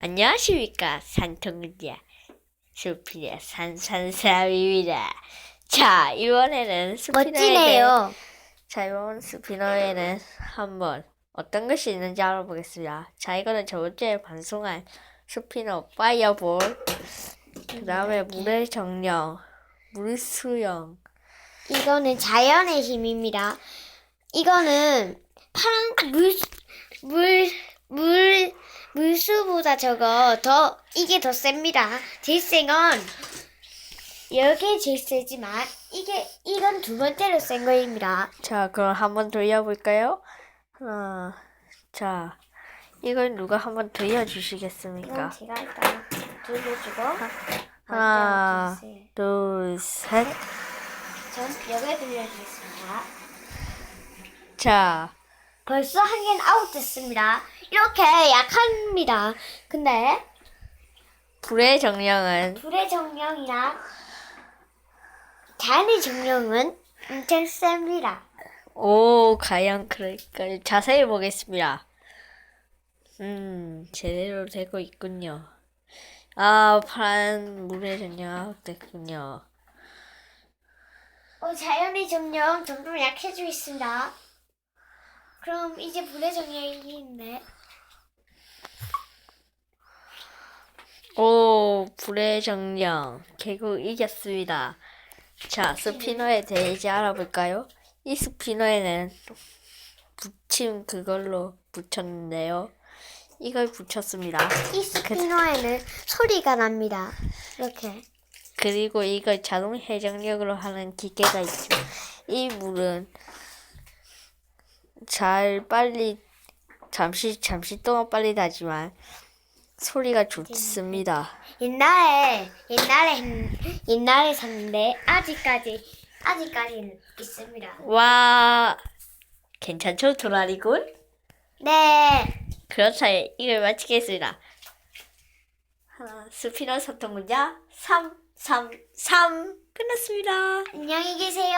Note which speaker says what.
Speaker 1: 안녕하십니까 산통구야 수피의 산산사입니다. 자 이번에는 스피너에 대해
Speaker 2: 멋지네요.
Speaker 1: 자 이번 스피너에는 한번 어떤 것이 있는지 알아보겠습니다. 자 이거는 저번 주에 방송한 스피너 파이어볼 그 다음에 물의 정령 물 수영
Speaker 2: 이거는 자연의 힘입니다. 이거는 파란 물, 물, 물, 물수보다 저거 더, 이게 더 셉니다. 건, 여기 제일 세지만, 이게, 이건 두 번째로 센 거입니다.
Speaker 1: 자 그럼 한번 돌려볼까요? 하나 자 이걸 누가 한번 돌려주시겠습니까?
Speaker 2: 제가 일단 돌려주고,
Speaker 1: 하나
Speaker 2: 먼저 주세요.
Speaker 1: 둘 셋
Speaker 2: 전 여기 돌려주겠습니다.
Speaker 1: 자,
Speaker 2: 벌써 한 개는 아웃됐습니다. 이렇게 약합니다. 근데
Speaker 1: 불의 정령은
Speaker 2: 불의 정령이랑 자연의 정령은 엄청 셉니다.
Speaker 1: 오 과연 그럴까 자세히 보겠습니다. 음 제대로 되고 있군요. 아 파란 물의 정령 됐군요.
Speaker 2: 어, 자연의 정령 점점 약해지고 있습니다. 그럼 이제 불의 정령이 있네.
Speaker 1: 오 불의 정령 결국 이겼습니다. 자 스피너에 대해 이제 알아볼까요? 이 스피너에는 붙임 그걸로 붙였는데요. 이걸 붙였습니다.
Speaker 2: 이 스피너에는 소리가 납니다. 이렇게.
Speaker 1: 그리고 이걸 자동 회전력으로 하는 기계가 있죠. 이 물은 잘 빨리 잠시 잠시 동안 빨리 나지만 소리가 좋습니다.
Speaker 2: 옛날에 옛날에 했- 옛날에 샀는데 아직까지 아직까지 있습니다.
Speaker 1: 와 괜찮죠 도라리군?
Speaker 2: 네.
Speaker 1: 그렇다면 이걸 마치겠습니다. 하나 스피너 소통 문자 3 3 3 끝났습니다.
Speaker 2: 안녕히 계세요.